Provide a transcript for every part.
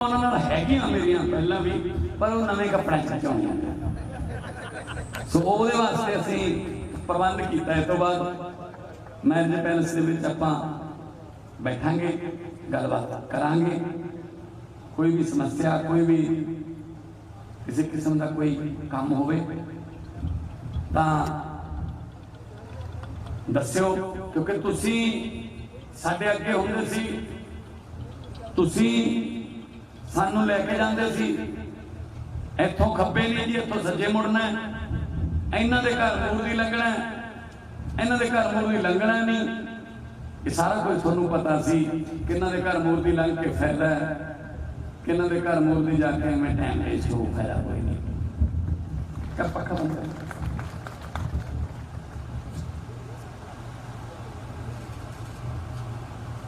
ਉਹਨਾਂ ਨਾਲ ਹੈਗੀਆਂ ਮੇਰੀਆਂ ਪਹਿਲਾਂ ਵੀ, ਪਰ ਉਹ ਨਵੇਂ ਕੱਪੜਿਆਂ ਚ ਚਾਉਂਦੀਆਂ ਸੋ ਉਹਦੇ ਵਾਸਤੇ ਅਸੀਂ ਪ੍ਰਬੰਧ ਕੀਤਾ। ਇਸ ਤੋਂ ਬਾਅਦ ਮੈਰਿਜ ਪੈਲਸ ਦੇ ਵਿੱਚ ਆਪਾਂ ਬੈਠਾਂਗੇ, ਗੱਲਬਾਤ ਕਰਾਂਗੇ। ਕੋਈ ਵੀ ਸਮੱਸਿਆ, ਕੋਈ ਵੀ ਕਿਸੇ ਕਿਸਮ ਦਾ ਕੋਈ ਕੰਮ ਹੋਵੇ ਤਾਂ ਦੱਸਿਓ, ਕਿਉਂਕਿ ਤੁਸੀਂ ਸਾਡੇ ਅੱਗੇ ਹੁੰਦੇ ਸੀ। ਤੁਸੀਂ ਸਾਨੂੰ ਲੈ ਕੇ ਜਾਂਦੇ ਸੀ। ਇੱਥੋਂ ਖੱਬੇ ਨਹੀਂ ਜੀ, ਇੱਥੋਂ ਸੱਜੇ ਮੁੜਨਾ ਇਹਨਾਂ ਦੇ ਘਰ ਮੂਰ ਦੀ ਲੰਘਣਾ ਇਹਨਾਂ ਦੇ ਘਰ ਮੂਰ ਦੀ ਲੰਘਣਾ ਨਹੀਂ। ਇਹ ਸਾਰਾ ਕੁਝ ਤੁਹਾਨੂੰ ਪਤਾ ਸੀ ਕਿਹਨਾਂ ਦੇ ਘਰ ਮੂਰ ਦੀ ਲੰਘ ਕੇ ਫਾਇਦਾ ਹੈ। ਕਿਹਨਾਂ ਦੇ ਘਰ ਮੂਰ ਦੀ ਜਾ ਕੇ ਮੈਂ ਟਾਈਮ ਵੇਸਟ ਹੋ ਫਾਇਦਾ ਕੋਈ ਨਹੀਂ। ਕਰ ਪੱਕਾ ਬੰਦ ਕਰ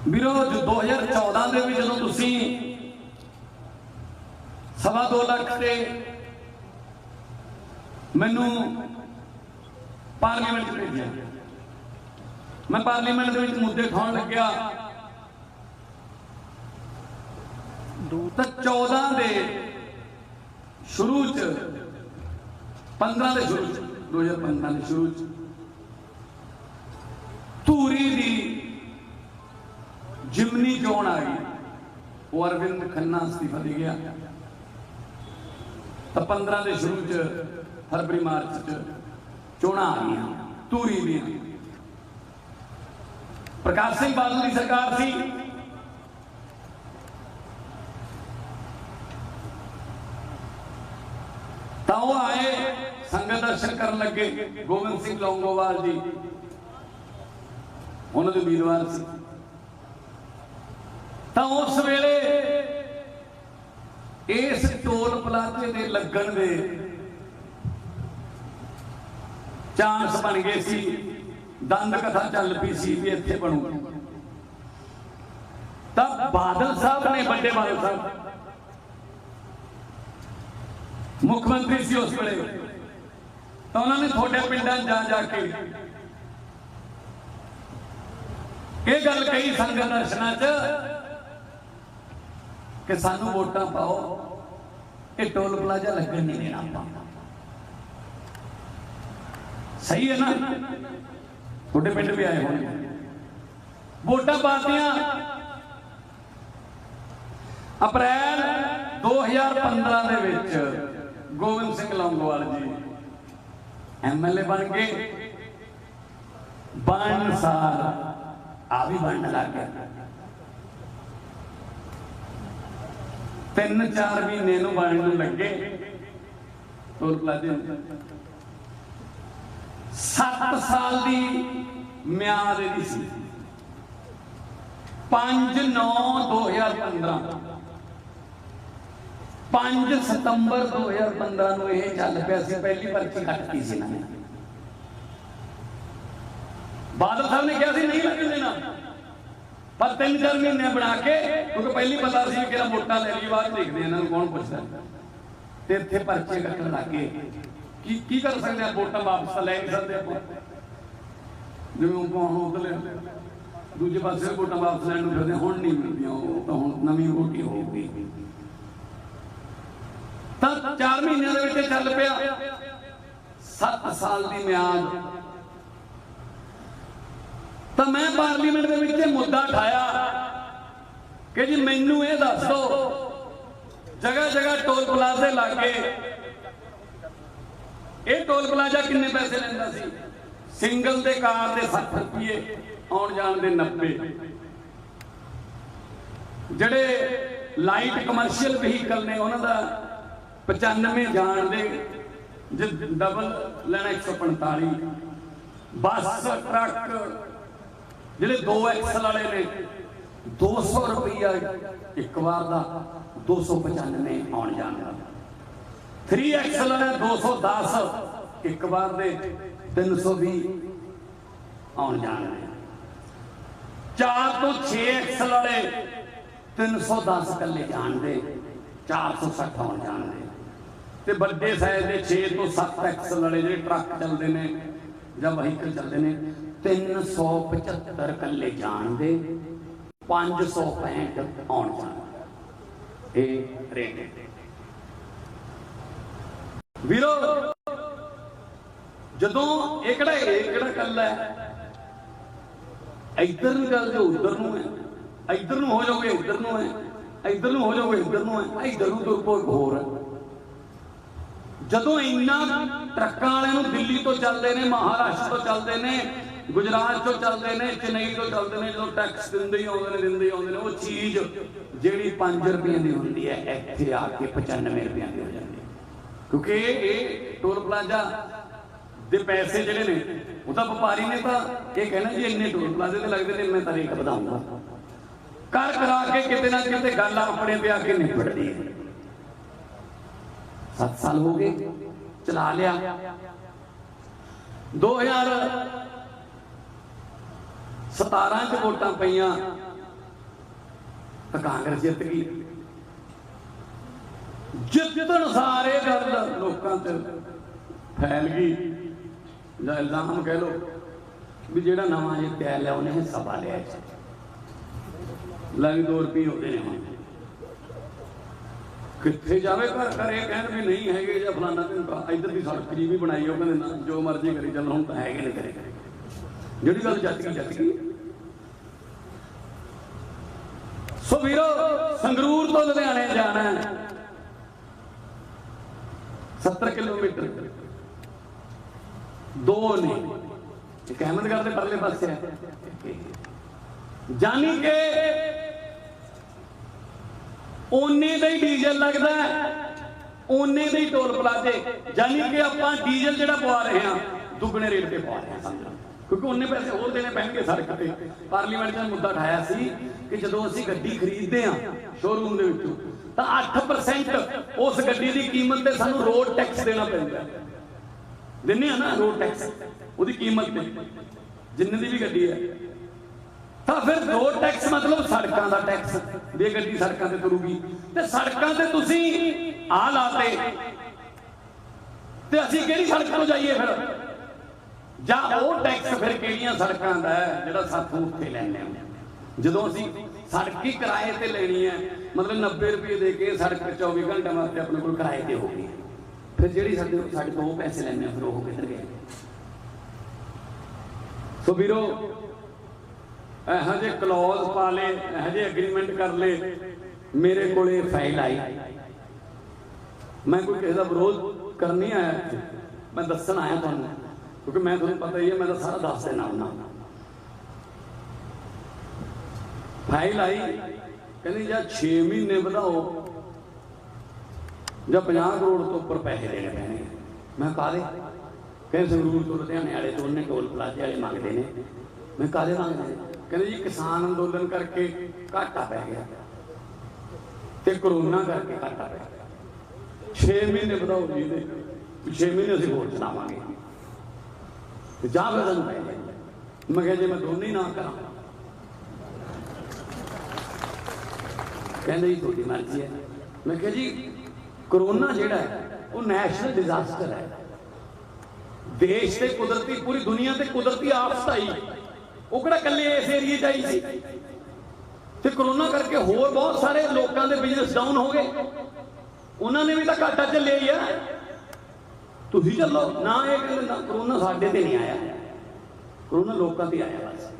ਵੀਰੋ 2014 ਦੇ ਵਿੱਚ ਜਦੋਂ ਤੁਸੀਂ ਸਵਾ ਦੋ ਲੱਖ ਤੇ ਮੈਨੂੰ ਪਾਰਲੀਮੈਂਟ 'ਚ ਭੇਜਿਆ। ਮੈਂ ਪਾਰਲੀਮੈਂਟ ਦੇ ਵਿੱਚ ਮੁੱਦੇ ਖਾਣ ਲੱਗਿਆ। ਤਾਂ 14 ਦੇ ਸ਼ੁਰੂ 'ਚ 15 ਦੇ ਸ਼ੁਰੂ 'ਚ 2015 ਦੇ ਸ਼ੁਰੂ 'ਚ, ਧੂਰੀ ਦੀ ਜਿਮਨੀ ਚੋਣ ਆਈ ਉਹ ਅਰਵਿੰਦ ਖੰਨਾ ਅਸਤੀਫਾ ਦੇ ਗਿਆ। ਤਾਂ 15 ਦੇ ਸ਼ੁਰੂ ਚ, ਫਰਵਰੀ, ਮਾਰਚ ਚ ਚੋਣਾਂ ਆ ਗਈਆਂ ਧੂਰੀ ਦੀਆਂ। ਪ੍ਰਕਾਸ਼ ਸਿੰਘ ਬਾਦਲ ਦੀ ਸਰਕਾਰ ਸੀ। ਤਾਂ ਉਹ ਆਏ, ਸੰਗਤ ਦਰਸ਼ਨ ਕਰਨ ਲੱਗੇ, ਗੋਬਿੰਦ ਸਿੰਘ ਲੌਂਗੋਵਾਲ ਜੀ। ਉਹਨਾਂ ਦੇ ਉਮੀਦਵਾਰ ਸੀ। ਤਾਂ ਉਸ ਵੇਲੇ ਇਸ ਟੋਲ ਪਲਾਜ਼ੇ ਦੇ ਲੱਗਣ ਦੇ ਚਾਂਸ ਬਣ ਗਏ ਸੀ। ਦੰਦ ਕਥਾ ਚੱਲ ਪਈ ਸੀ ਵੀ ਇੱਥੇ ਬਣੂ। ਤਾਂ ਬਾਦਲ ਸਾਹਿਬ ਨੇ, ਵੱਡੇ ਬਾਦਲ ਸਾਹਿਬ। ਮੁੱਖ ਮੰਤਰੀ ਸੀ ਉਸ ਵੇਲੇ। ਤਾਂ ਉਹਨਾਂ ਨੇ ਤੁਹਾਡੇ ਪਿੰਡਾਂ ਜਾ ਜਾ ਕੇ ਇਹ ਗੱਲ ਕਹੀ ਸੰਗਤ ਦਰਸ਼ਨਾਂ 'ਚ ਕਿ ਸਾਨੂੰ ਵੋਟਾਂ ਪਾਓ ਇਹ ਟੋਲ ਪਲਾਜ਼ਾ ਲੱਗਣ ਨਹੀਂ ਦੇਣਾ ਆਪਾਂ। ਸਹੀ ਹੈ ਨਾ? ਤੁਹਾਡੇ ਪਿੰਡ ਵੀ ਆਏ ਹੋਣੇ ਵੋਟਾਂ ਪਾਤੀਆਂ। ਅਪ੍ਰੈਲ 2015 ਦੇ ਵਿੱਚ ਗੋਬਿੰਦ ਸਿੰਘ ਲੌਂਗੋਵਾਲ ਜੀ ਐਮਐਲਏ ਬਣ ਗਏ। ਬਣਨ ਸਾਰ ਆ ਵੀ ਬਣਨ ਲੱਗ ਗਿਆ। ਤਿੰਨ ਚਾਰ ਮਹੀਨੇ ਨੂੰ ਬਣਨ ਨੂੰ ਲੱਗੇ। ਟੋਲ ਪਲਾਜ਼ੇ 7 ਸਾਲ ਦੀ ਮਿਆਦ ਇਹਦੀ ਸੀ। 5 9 2015 5 ਸਤੰਬਰ 2015 ਨੂੰ ਇਹ ਚੱਲ ਪਿਆ ਸੀ, ਪਹਿਲੀ ਪਰਚੀ ਕੱਟਤੀ ਸੀ ਇਹਨਾਂ ਬਾਦਲ ਸਾਹਿਬ ਨੇ ਕਿਹਾ ਸੀ, ਨਹੀਂ ਲੱਗਣ ਦੇਣਾ। ਪਰ ਤਿੰਨ ਚਾਰ ਮਹੀਨੇ ਬਣਾ ਕੇ, ਕਿਉਂਕਿ ਪਹਿਲੀ ਪਤਾ ਸੀ ਕਿਹੜਾ ਮੋਟਾ ਲੈ ਲਈ ਬਾਅਦ ਦੇਖਦੇ ਇਹਨਾਂ ਨੂੰ ਕੌਣ ਪੁੱਛਦਾ। ਤੇ ਇੱਥੇ ਪਰਚੇ ਕੱਟਣ ਲੱਗੇ ਕੀ ਕੀ ਕਰ ਸਕਦੇ ਆ ਵੋਟਾਂ ਵਾਪਸ ਲੈ ਨਹੀਂ ਸਕਦੇ ਆਪਾਂ। ਜਿਵੇਂ ਉਹ ਕੌਣ ਉਧਰ ਦੂਜੇ ਪਾਸੇ ਵੋਟਾਂ ਵਾਪਸ ਲੈਣ ਨੂੰ ਫਿਰਦੇ ਹੁਣ ਨਹੀਂ ਮਿਲਦੀਆਂ ਉਹ ਤਾਂ ਹੁਣ ਨਵੀਂ ਵੋਟੀ ਹੋਊਗੀ। ਤਾਂ 4 ਮਹੀਨਿਆਂ ਦੇ ਵਿੱਚ ਚੱਲ ਪਿਆ। 7 ਸਾਲ ਦੀ ਮਿਆਦ ਤਾਂ ਮੈਂ ਪਾਰਲੀਮੈਂਟ ਦੇ ਵਿੱਚ ਇਹ ਮੁੱਦਾ ਉਠਾਇਆ ਕਿ ਜੀ ਮੈਨੂੰ ਇਹ ਦੱਸ ਦਿਓ ਜਗ੍ਹਾ ਜਗ੍ਹਾ ਟੋਲ ਪਲਾਜ਼ੇ ਲੱਗੇ ਇਹ ਟੋਲ ਪਲਾਜ਼ਾ ਕਿੰਨੇ ਪੈਸੇ ਲੈਂਦਾ ਸੀ? ਸਿੰਗਲ ਦੇ ਕਾਰ ਦੇ 60 ਰੁਪਏ, ਆਉਣ ਜਾਣ ਦੇ 90 ਜਿਹੜੇ ਲਾਈਟ ਕਮਰਸ਼ੀਅਲ ਵਹੀਕਲ ਨੇ, ਉਹਨਾਂ ਦਾ 95 ਜਾਣ ਦੇ, ਜੇ ਡਬਲ ਲੈਣਾ 145 ਬੱਸ, ਟਰੱਕ ਜਿਹੜੇ 2 ਐਕਸਲ ਵਾਲੇ ਨੇ 200 ਰੁਪਈਆ ਇੱਕ ਵਾਰ ਦਾ 295 ਆਉਣ ਜਾਣ ਦਾ। 3 ਐਕਸਲ ਵਾਲੇ 210 ਇੱਕ ਵਾਰ ਦੇ 320 ਆਉਣ ਜਾਣ ਦੇ। 4 ਤੋਂ 6 ਐਕਸਲ ਵਾਲੇ 310 ਕੱਲੇ ਜਾਣ ਦੇ 460 ਆਉਣ ਜਾਣ ਦੇ। ਤੇ ਵੱਡੇ ਸਾਈਜ਼ ਦੇ 6 ਤੋਂ 7 ਐਕਸਲ ਵਾਲੇ ਜਿਹੜੇ ਟਰੱਕ ਚੱਲਦੇ ਨੇ ਜਾਂ ਵਹੀਕਲ ਚੱਲਦੇ ਨੇ 375 ਕੱਲੇ ਜਾਣ ਦੇ 565 ਆਉਣ ਜਾਣ। ਇਹ ਰੇਟ ਹੈ ਵੀਰੋ, ਜਦੋਂ ਇਹ ਕਿਹੜਾ ਇਹ ਕਿਹੜਾ ਕੱਲਾ ਹੈ? ਇੱਧਰ ਨੂੰ ਚੱਲ ਜਾਓ, ਉੱਧਰ ਨੂੰ ਹੈ। ਇੱਧਰ ਨੂੰ ਹੋ ਜਾਓਗੇ ਇੱਧਰ ਨੂੰ ਹੈ। ਇੱਧਰ ਨੂੰ ਹੋ ਜਾਓਗੇ, ਇੱਧਰ ਨੂੰ ਹੈ। ਇੱਧਰ ਨੂੰ ਤੁਰ ਪੋ ਹੋਰ ਹੈ। ਜਦੋਂ ਇੰਨਾ ਟਰੱਕਾਂ ਵਾਲਿਆਂ ਨੂੰ ਦਿੱਲੀ ਤੋਂ ਚੱਲਦੇ ਨੇ, ਮਹਾਰਾਸ਼ਟਰ ਤੋਂ ਚੱਲਦੇ ਨੇ ਗੁਜਰਾਤ ਤੋਂ ਚੱਲਦੇ ਨੇ, ਚੇਨਈ ਤੋਂ ਚੱਲਦੇ ਨੇ, ਜਦੋਂ ਟੈਕਸ ਦਿੰਦੇ ਹੀ ਆਉਂਦੇ ਨੇ, ਦਿੰਦੇ ਹੀ ਆਉਂਦੇ ਨੇ, ਉਹ ਚੀਜ਼ ਜਿਹੜੀ 5 ਰੁਪਏ ਦੀ ਹੁੰਦੀ ਹੈ, ਇੱਥੇ ਆ ਕੇ 95 ਰੁਪਏ ਦੀ ਹੋ ਜਾਂਦੀ ਕਿਉਂਕਿ ਇਹ ਟੋਲ ਪਲਾਜ਼ਾ ਦੇ ਪੈਸੇ ਜਿਹੜੇ ਨੇ, ਉਹ ਤਾਂ ਵਪਾਰੀ ਨੇ ਤਾਂ ਇਹ ਕਹਿਣਾ ਜੀ ਇੰਨੇ ਟੋਲ ਪਲਾਜ਼ੇ ਤੇ ਲੱਗਦੇ ਨੇ, ਮੈਂ ਤਾਂ ਰੇਟ ਵਧਾਉਂਗਾ। ਕਰ ਕਰਾ ਕੇ ਕਿਤੇ ਨਾ ਕਿਤੇ ਗੱਲ ਆਪਣੇ ਤੇ ਆ ਕੇ ਨਿਪਟਦੀ ਹੈ। 7 ਸਾਲ ਹੋ ਗਏ, ਚਲਾ ਲਿਆ। 2017 ਚ ਵੋਟਾਂ ਪਈਆਂ। ਤਾਂ ਕਾਂਗਰਸ ਜਿੱਤ ਗਈ। ਜਿੱਤਣ ਸਾਰੇ ਗੱਲ ਲੋਕਾਂ ਤੇ ਫੈਲ ਗਈ। ਜਾਂ ਇਲਜ਼ਾਮ ਕਹਿ ਲੋ ਵੀ ਜਿਹੜਾ ਨਵਾਂ ਜਿੱਤਿਆ ਲਿਆ ਉਹਨੇ ਹਿੱਸਾ ਪਾ ਲਿਆ ਇਹ 'ਚ। ਲੈ ਵੀ 2 ਰੁਪਏ ਹੋਦੇ ਨੇ ਕਿੱਥੇ ਜਾਵੇ ਘਰ ਘਰੇ ਇਹ ਕਹਿਣ ਵੀ ਨਹੀਂ ਹੈਗੇ ਜਾਂ ਫਲਾਣਾ ਤੇ ਇੱਧਰ ਦੀ ਸੜਕ ਜੀ ਵੀ ਬਣਾਈ ਉਹ ਕਹਿੰਦੇ ਨਾ, ਜੋ ਮਰਜ਼ੀ ਕਰੀ ਚੱਲ, ਹੁਣ ਤਾਂ ਹੈਗੇ ਨੇ ਕਰੇ ਕਰੇ ਜਿਹੜੀ ਗੱਲ ਜੱਟ ਗਈ ਜੱਟ ਗਈ ਸੋ ਵੀਰੋ, ਸੰਗਰੂਰ ਤੋਂ ਲੁਧਿਆਣੇ ਜਾਣਾ ਹੈ। 70 ਕਿਲੋਮੀਟਰ। ਦੋ ਨੇ। ਇੱਕ ਅਹਿਮਦਗੜ੍ਹ ਦੇ ਪਰਲੇ ਪਾਸੇ ਹੈ। ਜਾਨੀ ਕਿ ਓਨੇ ਦਾ ਹੀ ਡੀਜ਼ਲ ਲੱਗਦਾ ਓਨੇ ਦੇ ਹੀ ਟੋਲ ਪਲਾਜ਼ੇ। ਜਾਨੀ ਕਿ ਆਪਾਂ ਡੀਜ਼ਲ ਜਿਹੜਾ ਪਵਾ ਰਹੇ ਹਾਂ, ਦੁੱਗਣੇ ਰੇਟ ਤੇ ਪਵਾ ਰਹੇ ਹਾਂ। ਕਿਉਂਕਿ ਉਹਨੇ ਪੈਸੇ ਹੋਰ ਦੇਣੇ ਪੈਣਗੇ ਸੜਕ ਤੇ। ਪਾਰਲੀਮੈਂਟ 'ਚ ਮੁੱਦਾ ਉਠਾਇਆ ਸੀ ਕਿ ਜਦੋਂ ਅਸੀਂ ਗੱਡੀ ਖਰੀਦਦੇ ਹਾਂ ਸ਼ੋਰੂਮ ਦੇ ਵਿੱਚੋਂ, ਤਾਂ 8% ਉਸ ਗੱਡੀ ਦੀ ਕੀਮਤ ਤੇ ਸਾਨੂੰ ਰੋਡ ਟੈਕਸ ਦੇਣਾ ਪੈਂਦਾ ਦਿੰਨੇ ਆ ਨਾ ਰੋਡ ਟੈਕਸ ਉਹਦੀ ਕੀਮਤ ਤੇ। ਜਿੰਨੇ ਦੀ ਵੀ ਗੱਡੀ ਹੈ। ਤਾਂ ਫਿਰ ਰੋਡ ਟੈਕਸ ਮਤਲਬ ਸੜਕਾਂ ਦਾ ਟੈਕਸ ਵੀ ਗੱਡੀ ਸੜਕਾਂ ਤੇ ਤੁਰੂਗੀ। ਤੇ ਸੜਕਾਂ ਤੇ ਤੁਸੀਂ ਆ ਲਾਤੇ। ਤੇ ਅਸੀਂ ਕਿਹੜੀ ਸੜਕ ਤੋਂ ਜਾਈਏ ਫਿਰ? ਜਾਂ ਉਹ ਟੈਕਸ ਫਿਰ ਕਿਹੜੀਆਂ ਸੜਕਾਂ ਦਾ ਜਿਹੜਾ ਸਾਥੋਂ ਉੱਤੇ ਲੈਣੇ ਆ? ਜਦੋਂ ਅਸੀਂ ਸੜਕ ਹੀ ਕਿਰਾਏ ਤੇ ਲੈਣੀ ਹੈ, ਮਤਲਬ 90 ਰੁਪਏ ਦੇ ਕੇ ਸੜਕ 24 ਘੰਟੇ ਵਾਸਤੇ ਆਪਣੇ ਕੋਲ ਕਿਰਾਏ ਤੇ ਹੋ ਗਈ। ਫਿਰ ਜਿਹੜੀ ਸਾਡੇ ਸਾਡੇ ਤੋਂ ਪੈਸੇ ਲੈਣੇ ਫਿਰ ਉਹ ਕਿੱਧਰ ਗਏ? ਸੋ ਵੀਰੋ, ਇਹੋ ਜਿਹੇ ਕਲੌਜ਼ ਪਾ ਲੇ ਇਹੋ ਜਿਹੇ ਐਗਰੀਮੈਂਟ ਕਰ ਲੇ ਮੇਰੇ ਕੋਲੇ ਫਾਈਲ ਆਈ। ਮੈਂ ਕੋਈ ਕਿਸੇ ਦਾ ਵਿਰੋਧ ਕਰਨੀ ਆਇਆ ਮੈਂ ਦੱਸਣ ਆਇਆ ਤੁਹਾਨੂੰ। ਕਿਉਂਕਿ ਮੈਂ ਤੁਹਾਨੂੰ ਪਤਾ ਹੀ ਹੈ, ਮੈਂ ਤਾਂ ਸਾਰਾ ਦੱਸ ਦੇਣਾ ਹੁੰਦਾ ਫਾਈਲ ਆਈ, ਕਹਿੰਦੀ ਜਾਂ 6 ਮਹੀਨੇ ਵਧਾਓ, ਜਾਂ 50 ਕਰੋੜ ਤੋਂ ਉੱਪਰ ਪੈਸੇ ਦੇਣੇ ਪੈਣਗੇ। ਮੈਂ ਕਾਹਦੇ? ਕਹਿੰਦੇ ਸੰਗਰੂਰ ਤੋਂ ਲੁਧਿਆਣੇ ਵਾਲੇ ਦੋਨੇ ਉਹਨੇ ਟੋਲ ਪਲਾਜ਼ੇ ਵਾਲੇ ਮੰਗਦੇ ਨੇ। ਮੈਂ ਕਾਹਦੇ ਮੰਗਦੇ ਕਹਿੰਦੇ ਜੀ, ਕਿਸਾਨ ਅੰਦੋਲਨ ਕਰਕੇ ਘਾਟਾ ਪੈ ਗਿਆ। ਤੇ ਕਰੋਨਾ ਕਰਕੇ ਘਾਟਾ ਪੈ ਗਿਆ। 6 ਮਹੀਨੇ ਵਧਾਓ ਜੀ ਦੇ 6 ਮਹੀਨੇ ਅਸੀਂ ਹੋਰ ਚਲਾਵਾਂਗੇ। ਤੇ ਜਾ ਫਿਰ ਮੈਂ ਕਿਹਾ ਜੇ ਮੈਂ ਦੋਨੇ ਨਾ ਕਰਾਂ। ਕਹਿੰਦੇ ਜੀ, ਤੁਹਾਡੀ ਮਰਜ਼ੀ ਹੈ। ਮੈਂ ਕਿਹਾ ਜੀ, ਕਰੋਨਾ ਜਿਹੜਾ ਹੈ, ਉਹ ਨੈਸ਼ਨਲ ਡਿਜ਼ਾਸਟਰ ਹੈ। ਦੇਸ਼ ਤੇ ਕੁਦਰਤੀ, ਪੂਰੀ ਦੁਨੀਆ ਤੇ ਕੁਦਰਤੀ ਆਫਤ ਆਈ। ਉਹ ਕਿਹੜਾ ਇਕੱਲੇ ਇਸ ਏਰੀਏ 'ਚ ਆਈ ਸੀ? ਤੇ ਕਰੋਨਾ ਕਰਕੇ ਹੋਰ ਬਹੁਤ ਸਾਰੇ ਲੋਕਾਂ ਦੇ ਬਿਜ਼ਨਸ ਡਾਊਨ ਹੋ ਗਏ। ਉਹਨਾਂ ਨੇ ਵੀ ਤਾਂ ਘਾਟਾ ਚੱਲਿਆ ਹੀ ਆ ਤੁਸੀਂ ਚੱਲੋ। ਨਾ ਇਹ ਕਹਿੰਦੇ ਕਰੋਨਾ ਸਾਡੇ ਤੇ ਨਹੀਂ ਆਇਆ। ਕਰੋਨਾ ਲੋਕਾਂ ਤੇ ਆਇਆ ਬਸ।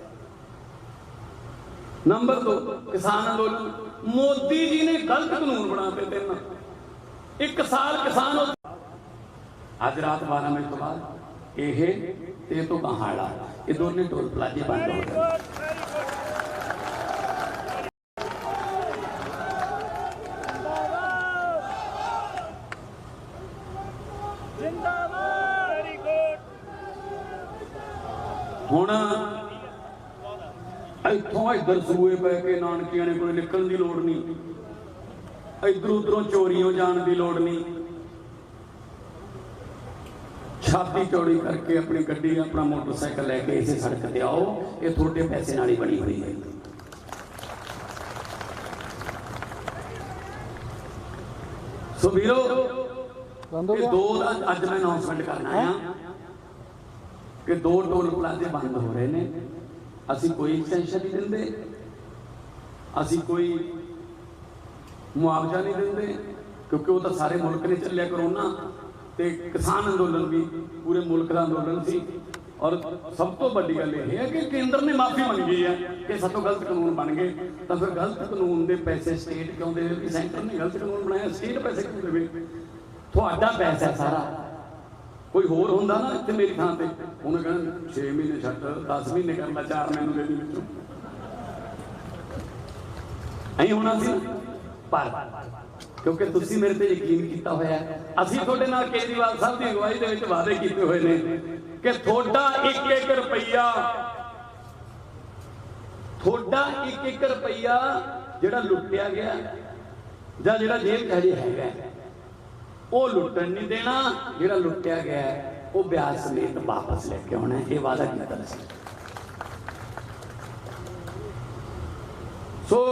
ਨੰਬਰ 2 ਕਿਸਾਨ ਅੰਦੋਲਨ। ਮੋਦੀ ਜੀ ਨੇ ਗਲਤ ਕਾਨੂੰਨ ਬਣਾਤੇ ਤਿੰਨ। ਇੱਕ ਸਾਲ ਕਿਸਾਨ ਅੱਜ ਰਾਤ 12 ਵਜੇ ਤੋਂ ਬਾਅਦ ਇਹ ਤੇ ਇਹ ਤੋਂ ਬਹਾੜਾ ਇਹ ਦੋਨੇ ਟੋਲ ਪਲਾਜ਼ੇ ਬੰਦ ਹੋ ਗਏ ਵੈਰੀ ਗੁੱਡ ਹੁਣ ਇੱਥੋਂ ਇੱਧਰ ਸੂਏ ਪੈ ਕੇ ਨਾਨਕੀਆਂ ਨੇ ਕੋਈ ਨਿਕਲਣ ਦੀ ਲੋੜ ਨਹੀਂ। ਇੱਧਰ ਉਧਰੋਂ ਚੋਰੀਆਂ ਜਾਣ ਦੀ ਲੋੜ ਨਹੀਂ। ਛਾਤੀ ਚੌੜੀ ਕਰਕੇ ਆਪਣੀ ਗੱਡੀ ਆਪਣਾ ਮੋਟਰਸਾਈਕਲ ਲੈ ਕੇ ਇਸੇ ਸੜਕ ਤੇ ਆਓ। ਇਹ ਤੁਹਾਡੇ ਪੈਸੇ ਨਾਲ ਹੀ ਬਣੀ ਹੋਈ ਹੈ। ਸੋ ਵੀਰੋ ਇਹ ਦੋ ਦਾ ਅੱਜ ਮੈਂ ਅਨਾਉਂਸਮੈਂਟ ਕਰਨਾ ਆ ਕਿ ਦੋ ਟੋਲ ਪਲਾਜ਼ੇ ਬੰਦ ਹੋ ਰਹੇ ਨੇ। ਅਸੀਂ ਕੋਈ ਐਕਸਟੈਂਸ਼ਨ ਨਹੀਂ ਦਿੰਦੇ। ਅਸੀਂ ਕੋਈ ਮੁਆਵਜ਼ਾ ਨਹੀਂ ਦਿੰਦੇ, ਕਿਉਂਕਿ ਉਹ ਤਾਂ ਸਾਰੇ ਮੁਲਕ ਨੇ ਚੱਲਿਆ ਕਰੋਨਾ ਤੇ ਕਿਸਾਨ ਅੰਦੋਲਨ ਵੀ ਪੂਰੇ ਮੁਲਕ ਦਾ ਅੰਦੋਲਨ ਸੀ। ਔਰ ਸਭ ਤੋਂ ਵੱਡੀ ਗੱਲ ਇਹ ਹੈ ਕਿ ਕੇਂਦਰ ਨੇ ਮਾਫੀ ਮੰਗੀ ਹੈ ਕਿ ਸਾਤੋਂ ਗਲਤ ਕਾਨੂੰਨ ਬਣ ਗਏ। ਤਾਂ ਫਿਰ ਗਲਤ ਕਾਨੂੰਨ ਦੇ ਪੈਸੇ ਸਟੇਟ ਕਿਉਂ ਦੇ ਸੈਂਟਰ ਨੇ ਗਲਤ ਕਾਨੂੰਨ ਬਣਾਇਆ ਸਟੇਟ ਪੈਸੇ ਕਿਉਂ ਦੇਵੇ? ਤੁਹਾਡਾ ਪੈਸਾ ਸਾਰਾ। ਕੋਈ ਹੋਰ ਹੁੰਦਾ ਨਾ ਇੱਥੇ ਮੇਰੀ ਥਾਂ ਤੇ? ਉਹਨੇ ਕਹਿਣਾ 6 ਮਹੀਨੇ ਛੱਡ 10 ਮਹੀਨੇ ਕਰ ਲੈ 4 ਮੈਨੂੰ ਦੇ ਦੇ ਵਿੱਚੋਂ। ਐਂ ਹੋਣਾ ਸੀ ਪਰ, ਕਿਉਂਕਿ ਤੁਸੀਂ ਮੇਰੇ ਤੇ ਯਕੀਨ ਕੀਤਾ ਹੋਇਆ ਅਸੀਂ ਤੁਹਾਡੇ ਨਾਲ ਕੇਜਰੀਵਾਲ ਸਾਹਿਬ ਦੀ ਅਗਵਾਈ ਦੇ ਵਿੱਚ ਵਾਅਦੇ ਕੀਤੇ ਹੋਏ ਨੇ ਕਿ ਤੁਹਾਡਾ 1-1 ਰੁਪਈਆ, ਤੁਹਾਡਾ 1-1 ਰੁਪਈਆ ਜਿਹੜਾ ਲੁੱਟਿਆ ਗਿਆ ਜਾਂ ਜਿਹੜਾ ਜੇਲ੍ਹ 'ਚ ਹੈਗਾ ਉਹ ਲੁੱਟਣ ਨਹੀਂ ਦੇਣਾ। ਜਿਹੜਾ ਲੁੱਟਿਆ ਗਿਆ ਉਹ ਵਿਆਜ ਸਮੇਤ ਵਾਪਸ ਲੈ ਕੇ ਆਉਣਾ ਇਹ ਵਾਅਦਾ ਕੀਤਾ ਸੀ? ਸੋ,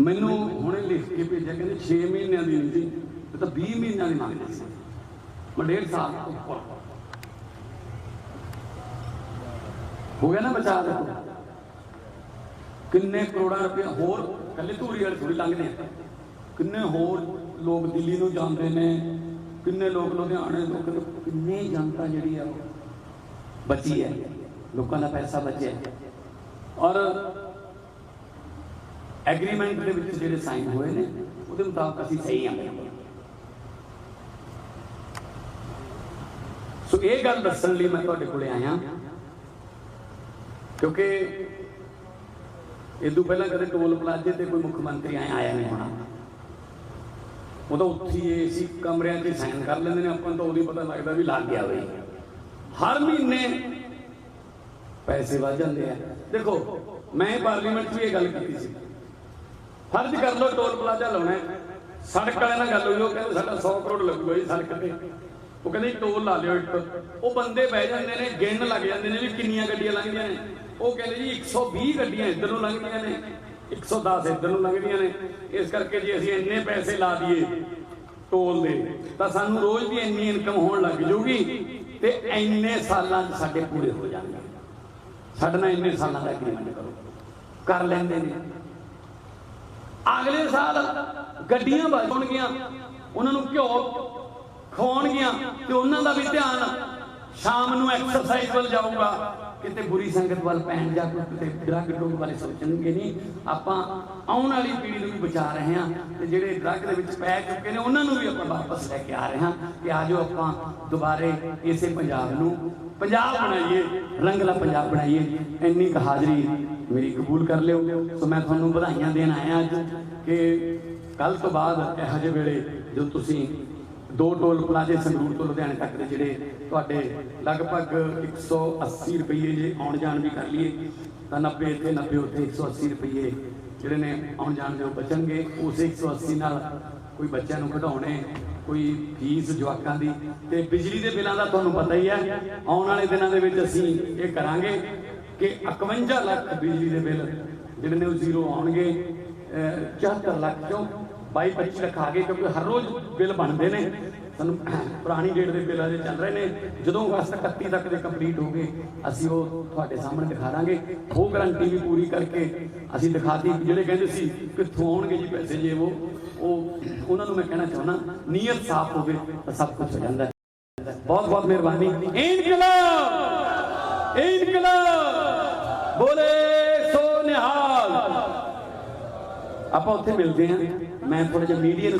ਮੈਨੂੰ ਹੁਣੇ ਲਿਖ ਕੇ ਭੇਜਿਆ, ਕਹਿੰਦੇ 6 ਮਹੀਨਿਆਂ ਦੀ ਨਹੀਂ ਸੀ ਤਾਂ 20 ਮਹੀਨਿਆਂ ਦੀ ਮੰਗਦੇ ਸੀ। ਮੈਂ ਡੇਢ ਸਾਲ ਉੱਪਰ। ਹੋ ਗਿਆ ਨਾ ਬਚਾ ਦੇ। ਕਿੰਨੇ ਕਰੋੜਾਂ ਰੁਪਏ ਹੋਰ ਕੱਲੇ ਧੂਰੀ ਵਾਲੇ ਥੋੜੀ ਲੰਘਦੇ ਆ। ਕਿੰਨੇ ਹੋਰ ਲੋਕ ਦਿੱਲੀ ਨੂੰ ਜਾਂਦੇ ਨੇ। ਕਿੰਨੇ ਲੋਕ ਲੁਧਿਆਣੇ ਤੋਂ ਕਿੰਨੇ- ਜਨਤਾ ਜਿਹੜੀ ਆ ਉਹ ਬਚੀ ਹੈ। ਲੋਕਾਂ ਦਾ ਪੈਸਾ ਬਚਿਆ। ਔਰ ਐਗਰੀਮੈਂਟ ਦੇ ਵਿੱਚ ਜਿਹੜੇ ਸਾਈਨ ਹੋਏ ਨੇ, ਉਹਦੇ ਮੁਤਾਬਕ ਅਸੀਂ ਸਹੀ ਹਾਂ। ਸੋ ਇਹ ਗੱਲ ਦੱਸਣ ਲਈ ਮੈਂ ਤੁਹਾਡੇ ਕੋਲੇ ਆਇਆ। ਕਿਉਂਕਿ ਇਹ ਤੋਂ ਪਹਿਲਾਂ ਕਦੇ ਟੋਲ ਪਲਾਜ਼ੇ ਤੇ ਕੋਈ ਮੁੱਖ ਮੰਤਰੀ ਆਇਆ ਆਇਆ ਨਹੀਂ ਹੋਣਾ। ਉਹ ਤਾਂ ਉੱਥੇ ਹੀ ਏਸੀ ਕਮਰਿਆਂ 'ਚ ਸਾਈਨ ਕਰ ਲੈਂਦੇ ਨੇ ਆਪਾਂ ਨੂੰ ਤਾਂ ਉਦੋਂ ਪਤਾ ਲੱਗਦਾ ਵੀ ਲੱਗ ਗਿਆ ਬਈ। ਹਰ ਮਹੀਨੇ ਪੈਸੇ ਵੱਧ ਜਾਂਦੇ ਆ। ਦੇਖੋ, ਮੈਂ ਪਾਰਲੀਮੈਂਟ 'ਚ ਵੀ ਇਹ ਗੱਲ ਕੀਤੀ ਸੀ। ਫਰਜ਼ ਕਰ ਲਓ ਟੋਲ ਪਲਾਜ਼ਾ ਲਾਉਣਾ ਸੜਕ ਵਾਲਿਆਂ ਨਾਲ ਗੱਲ ਹੋਈ, ਉਹ ਕਹਿੰਦੇ ਸਾਡਾ 100 ਕਰੋੜ ਲੱਗੂਗਾ ਜੀ ਸੜਕ ਤੇ। ਉਹ ਕਹਿੰਦੇ ਜੀ ਟੋਲ ਲਾ ਲਿਓ ਇੱਕ। ਉਹ ਬੰਦੇ ਬਹਿ ਜਾਂਦੇ ਨੇ ਗਿਣਨ ਲੱਗ ਜਾਂਦੇ ਨੇ ਵੀ ਕਿੰਨੀਆਂ ਗੱਡੀਆਂ ਲੰਘਦੀਆਂ ਨੇ। ਉਹ ਕਹਿੰਦੇ ਜੀ 120 ਗੱਡੀਆਂ ਇੱਧਰ ਨੂੰ ਲੰਘਦੀਆਂ ਨੇ। 110 ਇੱਧਰ ਨੂੰ ਲੰਘਦੀਆਂ ਨੇ। ਇਸ ਕਰਕੇ ਜੇ ਅਸੀਂ ਇੰਨੇ ਪੈਸੇ ਲਾ ਦਈਏ ਟੋਲ ਦੇ, ਤਾਂ ਸਾਨੂੰ ਰੋਜ਼ ਦੀ ਇੰਨੀ ਇਨਕਮ ਹੋਣ ਲੱਗ ਜੂਗੀ ਤੇ ਇੰਨੇ ਸਾਲਾਂ 'ਚ ਸਾਡੇ ਪੂਰੇ ਹੋ ਜਾਣਗੇ। ਸਾਡੇ ਨਾਲ ਇੰਨੇ ਸਾਲਾਂ ਦਾ ਐਗਰੀਮੈਂਟ ਕਰੋ। ਕਰ ਲੈਂਦੇ ਨੇ। ਅਗਲੇ ਸਾਲ ਗੱਡੀਆਂ ਵੱਜਣਗੀਆਂ ਉਹਨਾਂ ਨੂੰ ਘਿਓ ਖਵਾਉਣਗੀਆਂ ਤੇ ਉਹਨਾਂ ਦਾ ਵੀ ਧਿਆਨ ਸ਼ਾਮ ਨੂੰ ਐਕਸਰਸਾਈਜ਼ ਵੱਲ ਜਾਊਗਾ। ਕਿਤੇ ਬੁਰੀ ਸੰਗਤ ਵੱਲ ਪੈਣ ਜਾਂ ਕੋਈ ਕਿਤੇ ਡਰੱਗ ਡੋਗ ਬਾਰੇ ਸੋਚਣਗੇ ਨਹੀਂ ਆਪਾਂ ਆਉਣ ਵਾਲੀ ਪੀੜ੍ਹੀ ਨੂੰ ਵੀ ਬਚਾ ਰਹੇ ਹਾਂ ਤੇ ਜਿਹੜੇ ਡਰੱਗ ਦੇ ਵਿੱਚ ਪੈ ਚੁੱਕੇ ਨੇ, ਉਹਨਾਂ ਨੂੰ ਵੀ ਆਪਾਂ ਵਾਪਸ ਲੈ ਕੇ ਆ ਰਹੇ ਹਾਂ ਕਿ ਆਜੋ ਆਪਾਂ ਦੁਬਾਰੇ ਇਸੇ ਪੰਜਾਬ ਨੂੰ ਪੰਜਾਬ ਬਣਾਈਏ ਰੰਗਲਾ ਪੰਜਾਬ ਬਣਾਈਏ। ਇੰਨੀ ਕੁ ਹਾਜ਼ਰੀ ਮੇਰੀ ਕਬੂਲ ਕਰ ਲਿਓ। ਸੋ ਮੈਂ ਤੁਹਾਨੂੰ ਵਧਾਈਆਂ ਦੇਣ ਆਇਆ ਅੱਜ ਕਿ ਕੱਲ ਤੋਂ ਬਾਅਦ ਇਹੋ ਜਿਹੇ ਵੇਲੇ ਜੋ ਤੁਸੀਂ ਦੋ ਟੋਲ ਪਲਾਜ਼ੇ ਸੰਗਰੂਰ ਤੋਂ ਲੁਧਿਆਣੇ ਤੱਕ ਦੇ ਜਿਹੜੇ ਤੁਹਾਡੇ ਲਗਭਗ 180 ਰੁਪਏ ਜੇ ਆਉਣ ਜਾਣ ਵੀ ਕਰ ਲਈਏ, ਤਾਂ 90 ਤੇ 90 ਉੱਤੇ 180 ਰੁਪਏ ਜਿਹੜੇ ਨੇ ਆਉਣ ਜਾਣ ਦੇ ਬਚਣਗੇ। ਉਸੇ 180 ਨਾਲ ਕੋਈ ਬੱਚਿਆਂ ਨੂੰ ਕਢਾਉਣੇ ਕੋਈ ਫੀਸ ਜਵਾਕਾਂ ਦੀ। ਤੇ ਬਿਜਲੀ ਦੇ ਬਿੱਲਾਂ ਦਾ ਤੁਹਾਨੂੰ ਪਤਾ ਹੀ ਹੈ, ਆਉਣ ਵਾਲੇ ਦਿਨਾਂ ਦੇ ਵਿੱਚ ਅਸੀਂ ਇਹ ਕਰਾਂਗੇ ਕਿ 51 ਲੱਖ ਬਿਜਲੀ ਦੇ ਬਿੱਲ ਜਿਹੜੇ ਨੇ ਉਹ ਜ਼ੀਰੋ ਆਉਣਗੇ। ਅਹ 74 ਲੱਖ ਚੋਂ 22 25 ਲੱਖ ਆ ਗਏ ਕਿਉਂਕਿ ਹਰ ਰੋਜ਼ ਬਿੱਲ ਬਣਦੇ ਨੇ। ਸਾਨੂੰ ਪੁਰਾਣੀ ਡੇਟ ਦੇ ਬਿੱਲ ਅਜੇ ਚੱਲ ਰਹੇ ਨੇ। ਜਦੋਂ ਅਗਸਤ 31 ਤੱਕ ਦੇ ਕੰਪਲੀਟ ਹੋ ਗਏ ਅਸੀਂ ਉਹ ਤੁਹਾਡੇ ਸਾਹਮਣੇ ਦਿਖਾ ਦਾਂਗੇ। ਉਹ ਗਰੰਟੀ ਵੀ ਪੂਰੀ ਕਰਕੇ ਅਸੀਂ ਦਿਖਾਤੀ। ਜਿਹੜੇ ਕਹਿੰਦੇ ਸੀ ਕਿੱਥੋਂ ਆਉਣਗੇ ਜੀ ਪੈਸੇ ਜੇ ਉਹ ਉਹ ਉਹਨਾਂ ਨੂੰ ਮੈਂ ਕਹਿਣਾ ਚਾਹੁੰਦਾ, ਨੀਅਤ ਸਾਫ਼ ਹੋਵੇ ਤਾਂ ਸਭ ਕੁਝ ਹੋ ਜਾਂਦਾ। ਬਹੁਤ ਬਹੁਤ ਮਿਹਰਬਾਨੀ। ਇਨਕਲਾਬ! ਇਨਕਲਾਬ! ਬੋਲੇ ਸੋ ਨਿਹਾਲ ਆਪਾਂ ਉੱਥੇ ਮਿਲਦੇ ਹਾਂ। ਮੈਂ ਥੋੜਾ ਜਿਹਾ ਮੀਡੀਆ ਨੂੰ